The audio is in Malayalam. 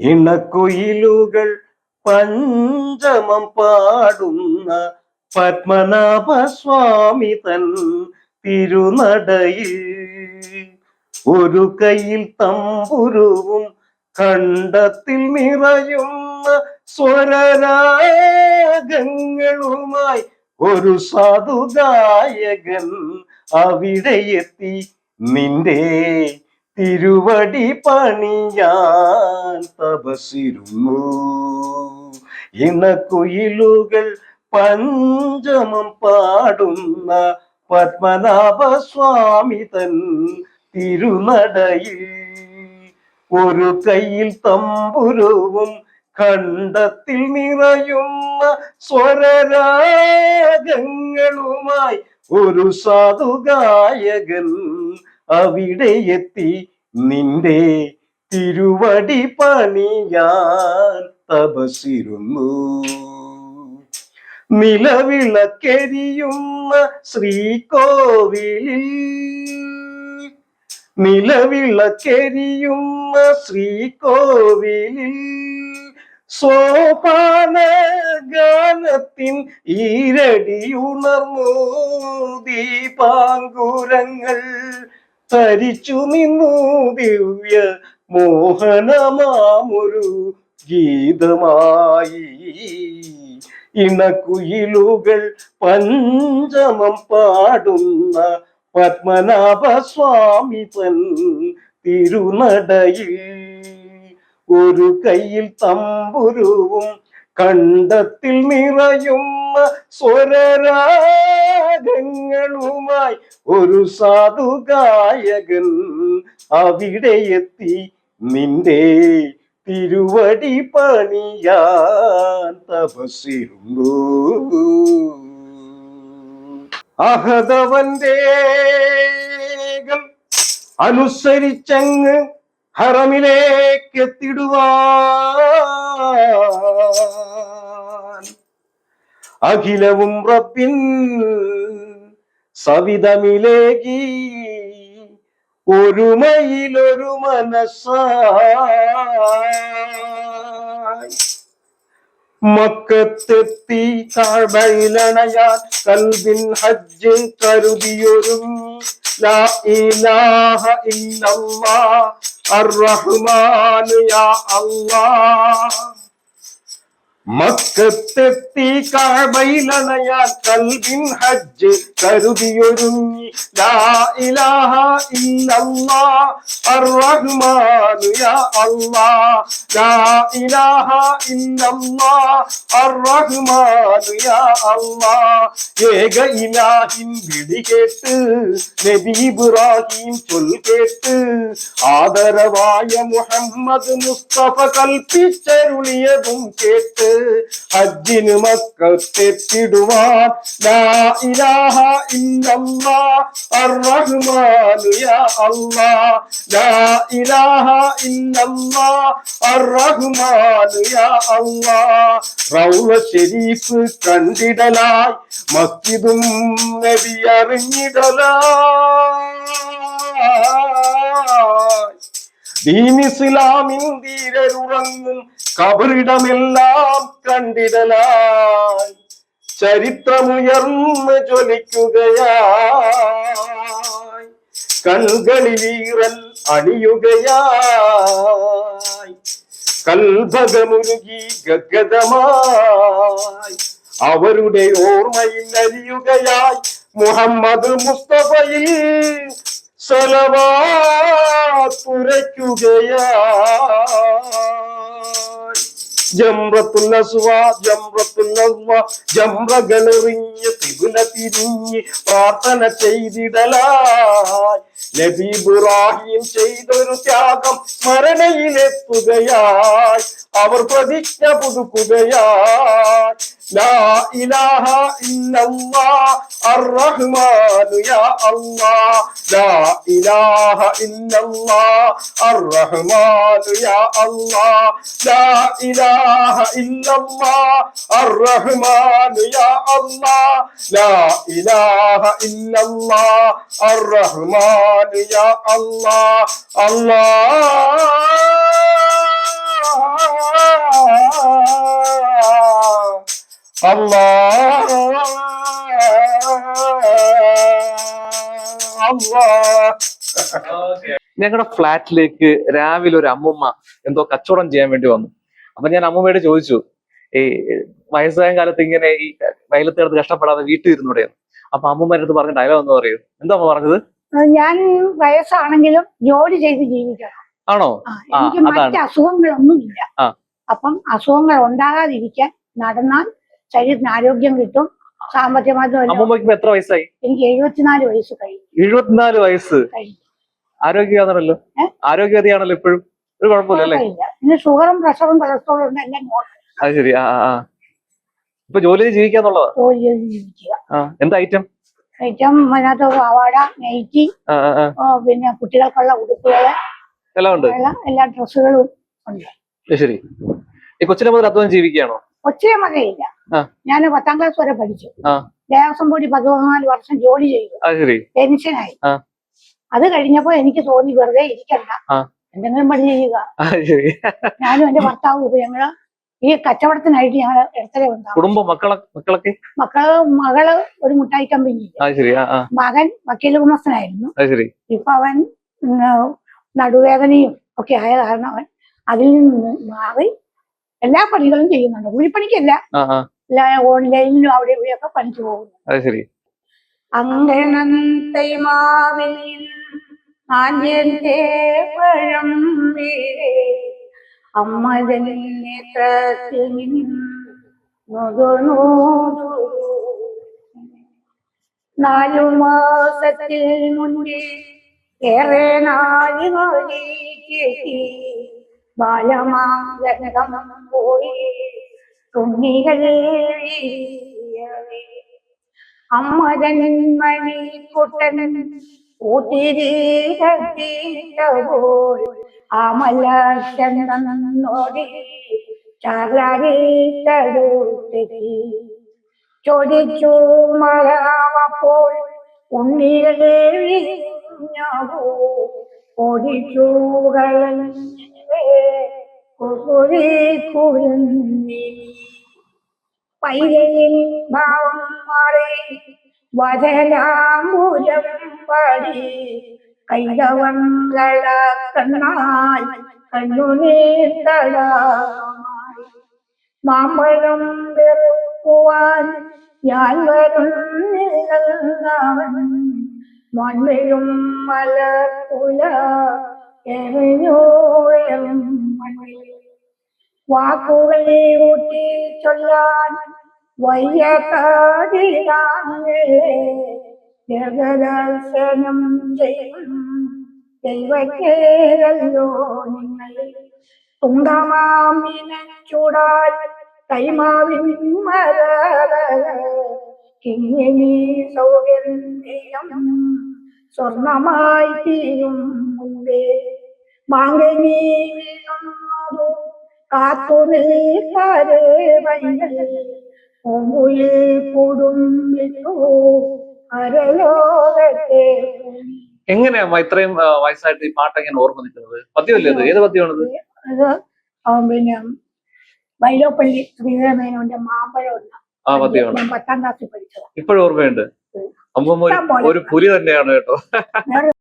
ഇണക്കുയിലുകൾ പഞ്ചമം പാടുന്ന പത്മനാഭസ്വാമി തൻ തിരുനടയിൽ. ഒരു കയ്യിൽ തമ്പുരുവും കണ്ടത്തിൽ നിറയുന്ന സ്വരരാഗങ്ങളുമായി ഒരു സാധുഗായകൻ അവിടെ എത്തി നിന്റെ തിരുവടി പണിയാൻ തപസിരുന്നു ഇണക്കുയിലുകൾ പഞ്ചമം പാടുന്ന പത്മനാഭസ്വാമി തൻ തിരുനടയിൽ. ഒരു കയ്യിൽ തമ്പുരവും കണ്ടത്തിൽ നിറയുന്ന സ്വരരാഗങ്ങളുമായി ഒരു സാധുഗായകൻ അവിടെ എത്തി. നിന്റെ തിരുവടി പണിയാൻ തപസിരുന്നു നിലവിളക്കെരിയുന്ന ശ്രീകോവിലിൽ നിലവിളക്കെരിയുന്ന ശ്രീകോവിലിൽ സോപാന ഗാനത്തിൻ ഈരടിയുണർന്നു. ദീപാങ്കുരങ്ങൾ തരിച്ചു നിന്നു ദിവ്യ മോഹനമാമൊരു ഗീതമായി. ഇണക്കുയിലുകൾ പഞ്ചമം പാടുന്ന പത്മനാഭസ്വാമി തൻ തിരുനടയിൽ. ഒരു കയ്യിൽ തമ്പുരുവും കണ്ടത്തിൽ നിറയുന്ന സ്വരരാഗങ്ങളുമായി ഒരു സാധു ഗായകൻ അവിടെ എത്തി നിന്റെ തിരുവടി പണിയാൻ തപസിരുന്നു അഹതവന്റെ അനുസരിച്ചങ്ങ് ഹറമിലേക്ക് എത്തിടുവാൻ അഖിലവും റബ്ബിൻ സവിതമിലേകി. ഒരുമയിലൊരു മനസ്സായി. മക്കത്തെത്തി താഴ്വയിലണയാൻ കൽബിൻ ഹജ്ജ് കരുതിയൊരും. ലാ ഇലാഹ ഇല്ലല്ലാ. അർ റഹ്മാൻ യാ അല്ലാഹ്. മക്കത്തെത്തി കാഴ്മയിലണയാൻ കൽവിൻ ഹജ്ജ് കരുതിയൊരുങ്ങി. ലാ ഇലാഹ ഇല്ലല്ലാഹ്. അർറഹ്മാൻ യാ അല്ലാഹ്. ലാ ഇലാഹ ഇല്ലല്ലാഹ്. അർറഹ്മാൻ യാ അല്ലാഹ്. ഏക ഇലാഹിൻ വിളി കേട്ട് നബി ഇബ്രാഹിം ചൊൽ കേട്ട് ആദരവായ മുഹമ്മദ് മുസ്തഫ കൽപ്പിച്ചരുളിയതും കേട്ട് ഹജ്ജിന് മക്കത്തെത്തിടുവാൻ ലാ ഇലാഹ ഇല്ലല്ലാ അർറഹ്മാൻ യാ അല്ലാ. ലാ ഇലാഹ ഇല്ലല്ലാ അർറഹ്മാൻ യാ അല്ലാ. റൗള ഷരീഫ് കണ്ടിടലായി മസ്ജിദും നബി അറിഞ്ഞിടലായി. ദീൻ ഇസ്ലാമിൻ ധീരരുറങ്ങും കബറിടമെല്ലാം കണ്ടിടലായി ചരിത്രമുയർന്ന് ജ്വലിക്കുകയായി. കൺകളിലീറൽ അണിയുകയായി. കൽഭകമുരുകി ഗഗതമായി. അവരുടെ ഓർമ്മയിൽ അരിയുകയായി മുഹമ്മദ് മുസ്തഫയിൽ സലവാത്തുരയ്ക്കുകയായി ജംറകളെറിഞ്ഞ് തിബുല തിരിഞ്ഞ് പ്രാർത്ഥന ചെയ്തിടലായി. നബി ഇബ്രാഹിം ചെയ്തൊരു ത്യാഗം സ്മരണയിലെത്തുകയായി അവർ പ്രതിജ്ഞ പുതുക്കുകയായി ലാ ഞങ്ങളുടെ ഫ്ലാറ്റിലേക്ക് രാവിലെ ഒരു അമ്മുമ്മ എന്തോ കച്ചവടം ചെയ്യാൻ വേണ്ടി വന്നു. അപ്പൊ ഞാൻ അമ്മുമ്മയോട് ചോദിച്ചു ഈ വയസ്സായ കാലത്ത് ഇങ്ങനെ ഈ വയലത്ത് കിടന്ന് കഷ്ടപ്പെടാതെ വീട്ടിൽ ഇരുന്നൂടെ അപ്പൊ അമ്മുമ്മരടുത്ത് പറഞ്ഞ ഡയലോഗ് എന്ന് പറയുന്നത് എന്താ അമ്മ പറഞ്ഞത്? ഞാൻ വയസ്സാണെങ്കിലും ജോലി ചെയ്ത് ജീവിക്കണം. ആണോ? എനിക്ക്. മറ്റ് അസുഖങ്ങളൊന്നുമില്ല. അപ്പം അസുഖങ്ങൾ ഉണ്ടാകാതിരിക്കാൻ നടന്നാൽ ശരീരത്തിന് ആരോഗ്യം കിട്ടും സാമ്പത്തികമായിട്ടും. എത്ര വയസ്സായി? എനിക്ക് എഴുപത്തിനാല് വയസ്സ് കഴിഞ്ഞു. എഴുപത്തിനാല് വയസ്സ്. ആരോഗ്യമാണല്ലോ? ആരോഗ്യവതിയാണല്ലോ ഇപ്പോഴും. ഒരു കുഴപ്പമില്ല പിന്നെ ഷുഗറും പ്രഷറും കൊളസ്ട്രോളും എല്ലാം അത് ശരി. ആ ഇപ്പൊ ജോലി ജീവിക്കാന്നുള്ളതാ? ജോലി ജീവിക്കുക. എന്താ ഐറ്റം ഐറ്റം അതിനകത്ത് പാവാട നെയ്റ്റി പിന്നെ കുട്ടികൾക്കുള്ള ഉടുപ്പുകൾ എല്ലാം ഉണ്ട് എല്ലാ ഡ്രസ്സുകളും ഉണ്ട്. ശരി. ഈ കൊച്ചിലെ മുതൽ അധ്വാനം ജീവിക്കുകയാണോ? കൊച്ചിലെ മകയില്ല ഞാൻ പത്താം ക്ലാസ് വരെ പഠിച്ചു. ദേവസ്വം ബോർഡിൽ പതിനാല് വർഷം ജോലി ചെയ്തു. പെൻഷനായി. അത് കഴിഞ്ഞപ്പോ എനിക്ക് തോന്നി വെറുതെ ഇരിക്കണ്ട. എന്തെങ്കിലും പണി ചെയ്യുക. ഞാനും എന്റെ ഭർത്താവും ഇപ്പൊ ഞങ്ങൾ ഈ കച്ചവടത്തിനായിട്ട് ഞങ്ങൾ ഇടത്തലേ ഉണ്ടാവും കുടുംബം മക്കളെ മക്കളൊക്കെ? മക്കൾ മകൾ ഒരു മുട്ടായി കമ്പനി മകൻ വക്കീൽ കുമസ്തനായിരുന്നു ഇപ്പൊ അവൻ നടുവേദനയും ഒക്കെ ആയ കാരണം അവൻ അതിൽ നിന്ന് മാറി എല്ലാ പണികളും ചെയ്യുന്നുണ്ട്. കൂലിപ്പണിക്കല്ല ഓൺലൈനിലും അവിടെ ഇവിടെയൊക്കെ പണിക്ക് പോകുന്നു മാവിൽ ആദ്യത്തെ പഴം അമ്മതൻ നേത്രത്തിൽ നാലു മാസത്തിൽ മുന്നേ ഏറെ ബാലമാംഗം പോയി വീഴവേ അമ്മതൻ മണിക്കുട്ടൻ ഊതിരികത്തിട്ടപോൾ അമല ചന്ദനോടി ചാകരീട്ടടുത്തി ചോദിച്ചു മഴവപ്പോൾ ഉണ്ണികളെ പൈരയിൽ ഭാവം മാറി വരലാമ്പുരം പാടി. കൈതവങ്ങള കണ്ണായി കണ്ണുനീർത്തടായി മാമ്പഴം വെറുക്കുവാൻ ഞാൻ വരുന്നില്ലെന്നവൻ മണ്ണിലും മലക്കുല എറിഞ്ഞോളം മണ്ണിൽ. വാക്കുകളെ ഊട്ടി ചൊല്ലാൻ വയ്യ ജഗദർശനം ചെയ്യും ദൈവക്കേരല്ലോ നിങ്ങൾ തുങ്കമാമിനെ ചൂടാൽ കൈമാവിൻ മര കിങ്ങിണി സൗഗന്ധികം സ്വർണമായി തീരും മുമ്പേ മാങ്ങനി വീഴുന്നതു കാത്തു നിൽക്കാതെ വൈകൽ പൂങ്കുയിൽ കുടുംബിട്ടു അരലോകത്തെ എങ്ങനെയാ ഇത്രയും വയസ്സായിട്ട് ഈ പാട്ട് എങ്ങനെ ഓർമ്മ നിൽക്കുന്നത്? പദ്യമല്ലേ ഏത് പദ്യമാണത്? പിന്നെ വൈലോപ്പള്ളി ശ്രീധരമേനോന്റെ മാമ്പഴം ആ പദ്യമാണ്. ഞാൻ പത്താം ക്ലാസ്സിൽ പഠിച്ചത്. ഇപ്പോഴും ഓർമ്മയുണ്ട്. അമ്മ ഒരു ഇഷ്ടം പോലെ. ഒരു പുലി തന്നെയാണ് കേട്ടോ.